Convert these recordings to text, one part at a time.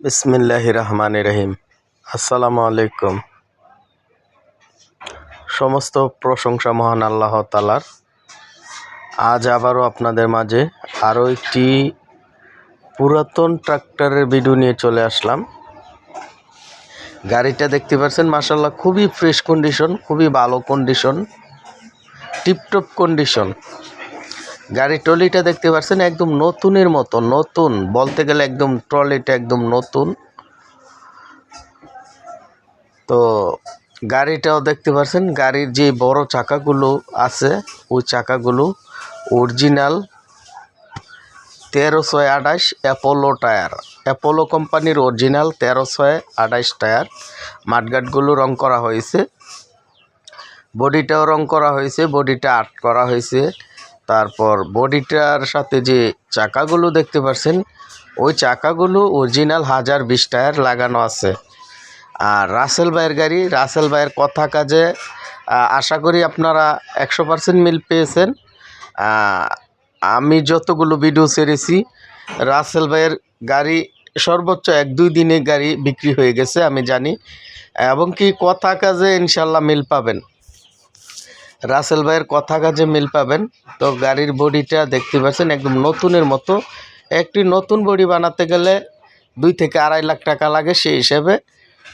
বিসমিল্লাহ রহমান রহিম আসসালামু আলাইকুম সমস্ত প্রশংসা মহান আল্লাহ তালার আজ আবারও আপনাদের মাঝে আরও একটি পুরাতন ট্রাক্টরের ভিডিও নিয়ে চলে আসলাম। গাড়িটা দেখতে পাচ্ছেন মাসাল্লাহ খুবই ফ্রেশ কন্ডিশন, খুবই ভালো কন্ডিশন, টিপটপ কন্ডিশন। গাড়ির ট্রলিটা দেখতে পাচ্ছেন একদম নতুনের মতো, নতুন, বলতে গেলে একদম ট্রলিটা একদম নতুন। তো গাড়িটাও দেখতে পাচ্ছেন গাড়ির যে বড় চাকাগুলো আছে, ওই চাকাগুলো অরিজিনাল তেরো ছয় আঠাশ অ্যাপোলো টায়ার। অ্যাপোলো কোম্পানির অরিজিনাল তেরো ছয় আঠাশ টায়ার। মাঠগাটগুলো রং করা হয়েছে। বডিটাও রং করা হয়েছে, বডিটা আর্ট করা হয়েছে। তারপর বডিটার সাথে যে চাকাগুলো দেখতে পাচ্ছেন ওই চাকাগুলো অরিজিনাল হাজার বিশ টায়ার লাগানো আছে। আর রাসেল ভাইয়ের গাড়ি, রাসেল ভাইয়ের কথা কাজে আশা করি আপনারা একশো পার্সেন্ট মিল পেয়েছেন। আমি যতগুলো ভিডিও ছেড়েছি, রাসেল ভাইয়ের গাড়ি সর্বোচ্চ এক দুই দিনে গাড়ি বিক্রি হয়ে গেছে, আমি জানি। এবং কি কথা কাজে ইনশাল্লাহ মিল পাবেন। রাসেল ভাইয়ের কথা কাজে মিল পাবেন। তো গাড়ির বডিটা দেখতে পাচ্ছেন, একদম নতুনের মতো। একটি নতুন বডি বানাতে গেলে দুই থেকে আড়াই লাখ টাকা লাগে সেই হিসেবে।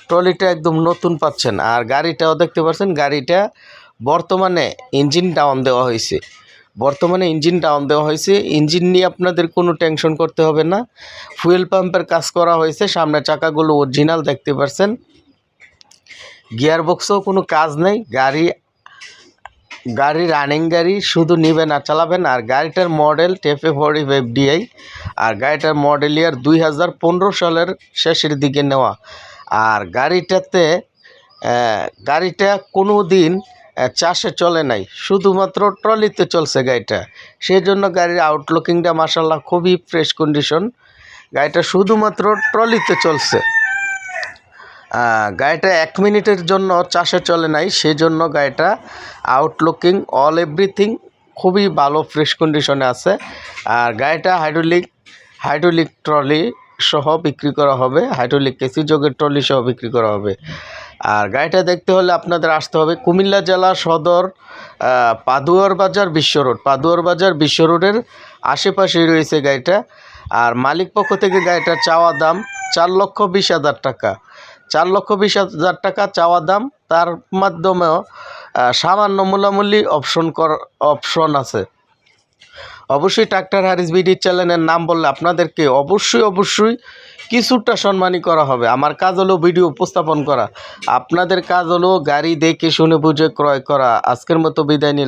ট্রলিটা একদম নতুন পাচ্ছেন। আর গাড়িটাও দেখতে পাচ্ছেন, গাড়িটা বর্তমানে ইঞ্জিন ডাউন দেওয়া হয়েছে। বর্তমানে ইঞ্জিন ডাউন দেওয়া হয়েছে। ইঞ্জিন নিয়ে আপনাদের কোনো টেনশন করতে হবে না। ফুয়েল পাম্পের কাজ করা হয়েছে, সামনে চাকাগুলো অরিজিনাল দেখতে পাচ্ছেন। গিয়ার বক্সেও কোনো কাজ নেই, গাড়ি গাড়ি রানিং গাড়ি শুধু নেবেন আর চালাবেন আর গাড়িটার model TAFE forty five DI আর গাড়িটার মডেল ইয়ার দুই হাজার পনেরো সালের শেষের দিকে নেওয়া। আর গাড়িটাতে গাড়িটা কোনো দিন চাষে চলে নাই। শুধুমাত্র ট্রলিতে চলছে গাড়িটা। সেই জন্য গাড়ির আউটলুকিংটা মাসাল্লাহ খুবই ফ্রেশ কন্ডিশন গাড়িটা শুধুমাত্র ট্রলিতে চলছে। গাড়িটা এক মিনিটের জন্য চাষে চলে নাই সেই জন্য গাড়িটা আউটলুকিং অল এভরিথিং খুবই ভালো ফ্রেশ কন্ডিশনে আছে। আর গাড়িটা হাইড্রোলিক হাইড্রোলিক ট্রলি সহ বিক্রি করা হবে হাইড্রোলিক কেসি যোগের ট্রলি সহ বিক্রি করা হবে। আর গাড়িটা দেখতে হলে আপনাদের আসতে হবে কুমিল্লা জেলা সদর পাদুয়ার বাজার বিশ্ব রোড। পাদুয়ার বাজার বিশ্ব রোডের আশেপাশেই রয়েছে গাড়িটা। আর মালিক পক্ষ থেকে গাড়িটার চাওয়া দাম চার লক্ষ বিশ হাজার টাকা। চার লক্ষ বিশ হাজার টাকা চাওয়া দাম। তার মাধ্যমেও সামান্য মূলামূল্য অপশন কর অপশন আছে। অবশ্যই ট্রাক্টর হারিস বিডি চ্যানেলের নাম বললে আপনাদেরকে অবশ্যই অবশ্যই কিছুটা সম্মানী করা হবে। আমার কাজ হলো ভিডিও উপস্থাপন করা। আপনাদের কাজ হলো গাড়ি দেখে শুনে বুঝে ক্রয় করা। আজকের মতো বিদায় নিলাম।